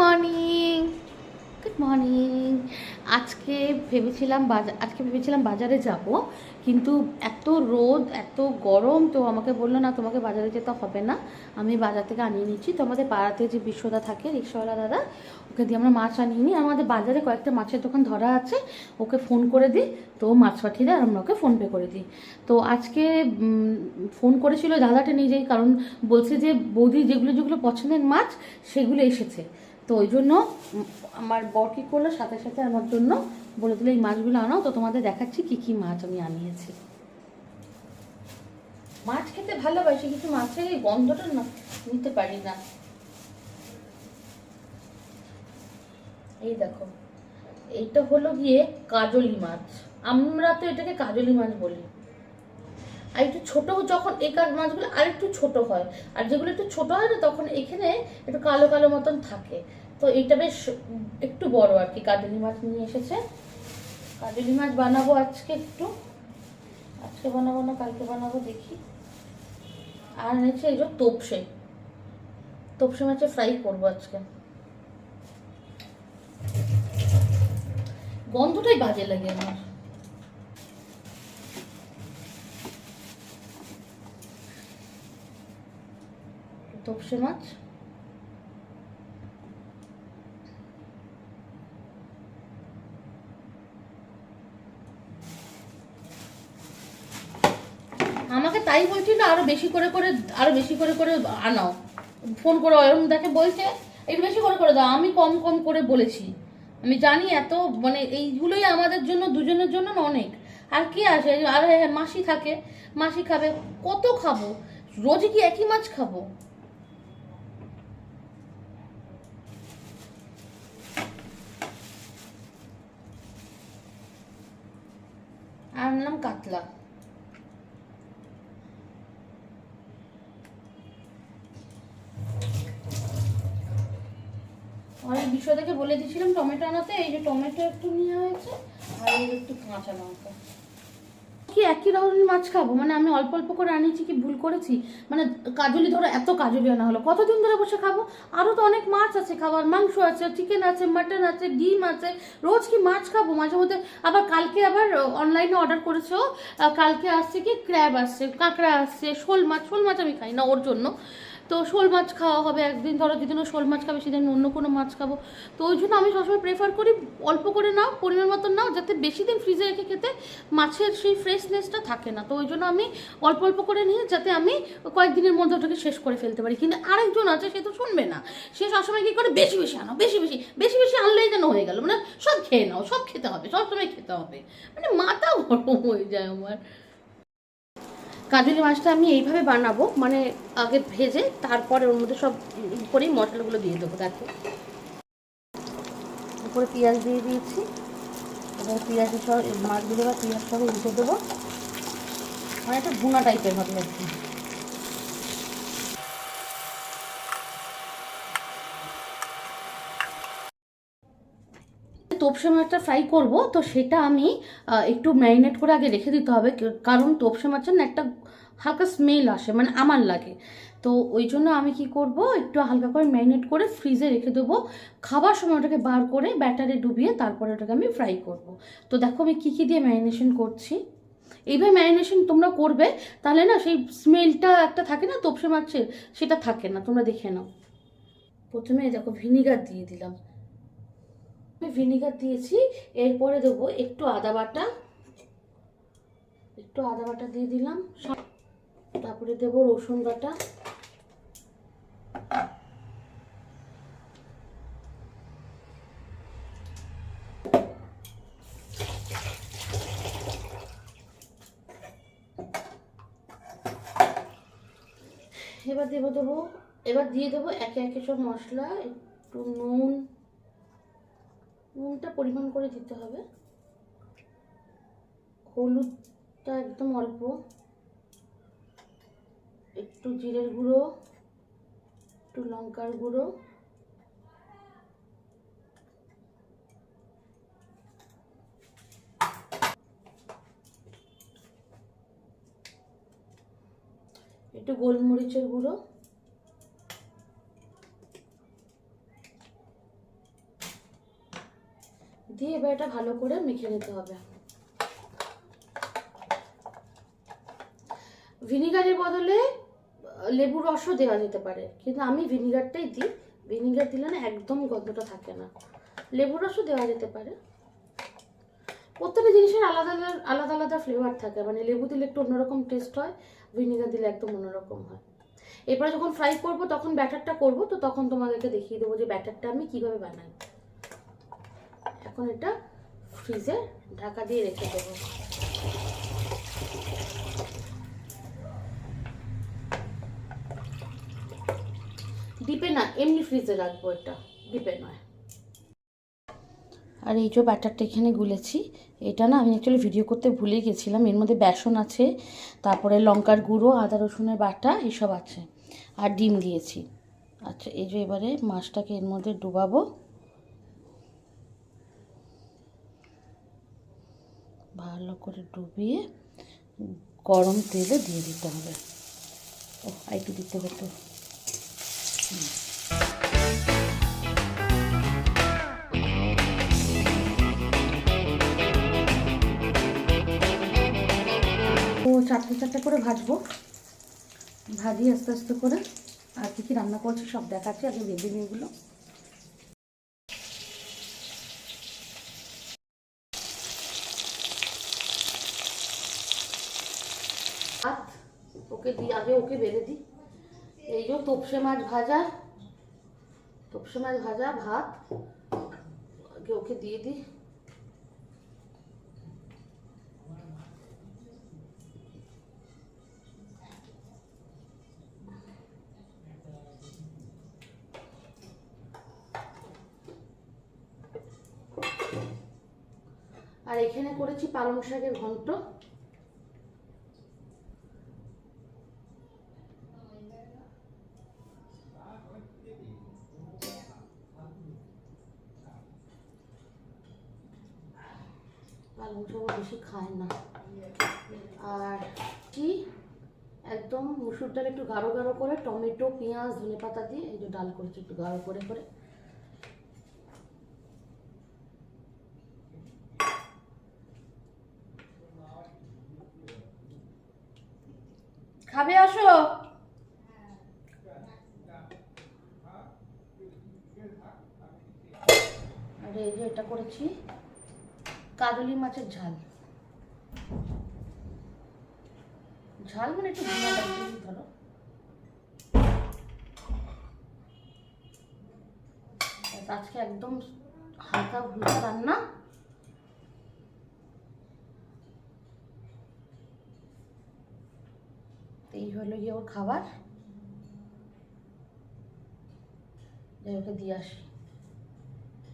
Morning good morning আজকে ভেবেছিলাম বাজার আজকে ভেবেছিলাম বাজারে যাব, কিন্তু এত রোদ, এত গরম, তো আমাকে বলল, না, তোমাকে বাজারে যেতে হবে না। আমি বাজার থেকে আনিয়ে নিচ্ছি। তো আমাদের পাড়াতে যে বিশ্বদা থাকে, রিক্সাওয়ালা দাদা, ওকে দিয়ে আমরা মাছ আনিয়ে নিই। আমাদের বাজারে কয়েকটা মাছের দোকান ধরা আছে, ওকে ফোন করে দিই। তো মাছ পাঠিয়ে দেয় আর আমরা ওকে ফোনপে করে দিই। তো আজকে ফোন করেছিল দাদাটা নিজেই, কারণ বলছে যে, বৌদি, যেগুলো যেগুলো পছন্দের মাছ, সেগুলো এসেছে। তো ওই জন্য আমার বর কী করল? সাথে সাথে আমার জন্য বলে দিলে, এই মাছগুলো আনাও তো তোমাদের দেখাচ্ছি কি কি মাছ আমি আনিয়েছি। মাছ খেতে ভালোবাসি, কিন্তু মাছের এই গন্ধটা না, নিতে পারি না। এই দেখো, এইটা হলো গিয়ে কাজলি মাছ। আমরা তো এটাকে কাজলি মাছ বলি। আর একটু ছোট যখন এই মাছগুলো আর একটু ছোট হয়। আর যেগুলো একটু ছোট হয় না, তখন এখানে একটু কালো কালো মতন থাকে। তো এইটা বেশ একটু বড় আর কি কাজলি মাছ নিয়ে এসেছে। কাজলি মাছ বানাবো আজকে একটু। আজকে বানাবো না, কালকে বানাবো, দেখি। আর এনেছে এই যে তোপসে। তোপসে মাছের ফ্রাই করব আজকে। গন্ধটাই বাজে লাগে আমার। তোপসে মাছ। আমাকে তাই বলছিল আরও বেশি করে করে আরও বেশি করে করে আনাও। ফোন করে অয়ন দেখে বলছে একটু বেশি করে করে দাও আমি কম কম করে বলেছি। আমি জানি এত মানে এইগুলোই আমাদের জন্য দুজনের জন্য অনেক। আর কি আছে? আর হ্যাঁ, মাসি থাকে মাসি খাবে কত খাব? রোজ কি একই মাছ খাব? আনলাম কাতলা অনেক বিষয় বলে দিয়েছিলাম টমেটো আনাতে, এই যে টমেটো একটু নিয়ে হয়েছে, আর একটু কাঁচা লঙ্কা। কি একই ধরনের মাছ খাব? মানে আমি অল্প অল্প করে আনিয়েছি কি ভুল করেছি? মানে কাজলি ধরো এত কাজলি আনা হলো। কতদিন ধরে বসে খাব? আরও তো অনেক মাছ আছে খাবার। মাংস আছে চিকেন আছে মাটন আছে, ডিম আছে। রোজ কি মাছ খাব? মাঝে মধ্যে আবার কালকে আবার অনলাইনে অর্ডার করেছ। কালকে আসছে কি ক্র্যাব আসছে, কাঁকড়া আসছে, শোল মাছ। শোল মাছ আমি খাই না ওর জন্য। তো শোল মাছ খাওয়া হবে একদিন, ধরো যেদিন শোল মাছ খাবে সেদিন অন্য কোনো মাছ খাব। তো ওই জন্য আমি সবসময় প্রেফার করি অল্প করে নাও পরিমাণ মতো নাও যাতে বেশি দিন ফ্রিজে রেখে খেতে মাছের সেই ফ্রেশনেসটা থাকে না। তো ওই জন্য আমি অল্প অল্প করে নিয়ে যাতে আমি কয়েকদিনের মধ্যে ওটাকে শেষ করে ফেলতে পারি। কিন্তু আরেকজন আছে, সে তো শুনবে না। সে সবসময় কী করে, বেশি বেশি আনো, বেশি বেশি বেশি বেশি আনলেই যেন হয়ে গেল। মানে সব খেয়ে নাও, সব খেতে হবে, সবসময় খেতে হবে। মানে মাথা গরম হয়ে যায় আমার। কাজলি মাছটা আমি এইভাবে বানাবো মানে আগে ভেজে তারপরে ওর মধ্যে সব করেই মশলাগুলো দিয়ে দেবো তাকে উপরে পেঁয়াজ দিয়ে দিয়েছি, এবার পেঁয়াজ সব মাছগুলো বা পেঁয়াজ সব উঠে দেবো। মানে একটা ভুনা টাইপের হবে আর কি তোপসে মাছটা ফ্রাই করব, তো সেটা আমি একটু ম্যারিনেট করে আগে রেখে দিতে হবে কারণ তোপসে মাছের না একটা হালকা স্মেল আসে মানে আমার লাগে। তো ওই জন্য আমি কি করব, একটু হালকা করে ম্যারিনেট করে ফ্রিজে রেখে দেবো। খাবার সময় ওটাকে বার করে ব্যাটারে ডুবিয়ে তারপরে ওটাকে আমি ফ্রাই করব। তো দেখো আমি কী কী দিয়ে ম্যারিনেশন করছি। এইভাবে ম্যারিনেশন তোমরা করবে, তাহলে না সেই স্মেলটা একটা থাকে না তোপসে মাছের সেটা থাকে না, তোমরা দেখে নাও। প্রথমে দেখো ভিনিগার দিয়ে দিলাম। আমি ভিনিগার দিয়েছি, এরপরে দেবো একটু আদা বাটা। একটু আদা বাটা দিয়ে দিলাম। তারপরে দেবো রসুন বাটা। এবার দেবো দেবো, এবার দিয়ে দেবো একে একে সব মশলা, একটু নুন নুনটা পরিমাণ করে দিতে হবে। হলুদটা একদম অল্প। একটু জিরের গুঁড়ো, একটু লঙ্কার গুঁড়ো। একটু গোলমরিচের গুঁড়ো। দিয়ে এবার এটা ভালো করে মেখে নিতে হবে। ভিনিগারের বদলে লেবুর রসও দেওয়া যেতে পারে, কিন্তু আমি ভিনিগারটাই দিই। ভিনিগার দিলে না একদম গন্ধটা থাকে না। লেবুর রসও দেওয়া যেতে পারে। প্রত্যেকটা জিনিসের আলাদা আলাদা আলাদা আলাদা ফ্লেভার থাকে। মানে লেবু দিলে একটু অন্যরকম টেস্ট হয়, ভিনিগার দিলে একদম অন্যরকম হয়। এরপরে যখন ফ্রাই করব, তখন ব্যাটারটা করব, তো তখন তোমাদেরকে দেখিয়ে দেবো যে ব্যাটারটা আমি কীভাবে বানাই। এখন এটা ফ্রিজে ঢাকা দিয়ে রেখে দেবো। ডিপে না, এমনি ফ্রিজে রাখব এটা, ডিপে নয়। আর এই যে ব্যাটারটা এখানে গুলেছি, এটা না আমি অ্যাকচুয়ালি ভিডিও করতে ভুলে গেছিলাম, এর মধ্যে বেসন আছে, তারপরে লঙ্কার গুঁড়ো, আদা রসুনের বাটা, এসব আছে, আর ডিম দিয়েছি। আচ্ছা এই যে এবারে মাছটাকে এর মধ্যে ডুবাবো। ভালো করে ডুবিয়ে গরম তেলে দিয়ে দিতে হবে। ও একটু দিতে হতো ও, চারটে চারটে করে ভাজবো। ভাজি আস্তে আস্তে করে আর কী কী রান্না করছি সব দেখাচ্ছি, আগে ভেজে নিয়ে এগুলো ভাত ওকে দিই আগে ওকে বেড়ে দিই। এই যে তোপসে মাছ ভাজা, তোপসে মাছ ভাজা, ভাত, আগে ওকে দিয়ে দিই। আর এখানে করেছি পালং শাকের ঘন্ট। পালং শাক বেশি খায় না। আর কি? একদম মুসুর ডাল একটু গাঢ় গাঢ় করে, টমেটো, পেঁয়াজ, ধনে পাতা দিয়ে এই যে ডাল করেছি একটু গাঢ় করে করে। খাবে আসো? আর এই যে এটা করেছি। কাজলি মাছের ঝাল। ঝাল মানে একটু ধরো। আজকে একদম হালকা ভুনা রান্না। এই হলো গিয়ে ওর খাবার। যাই, ওকে দিয়ে আসি।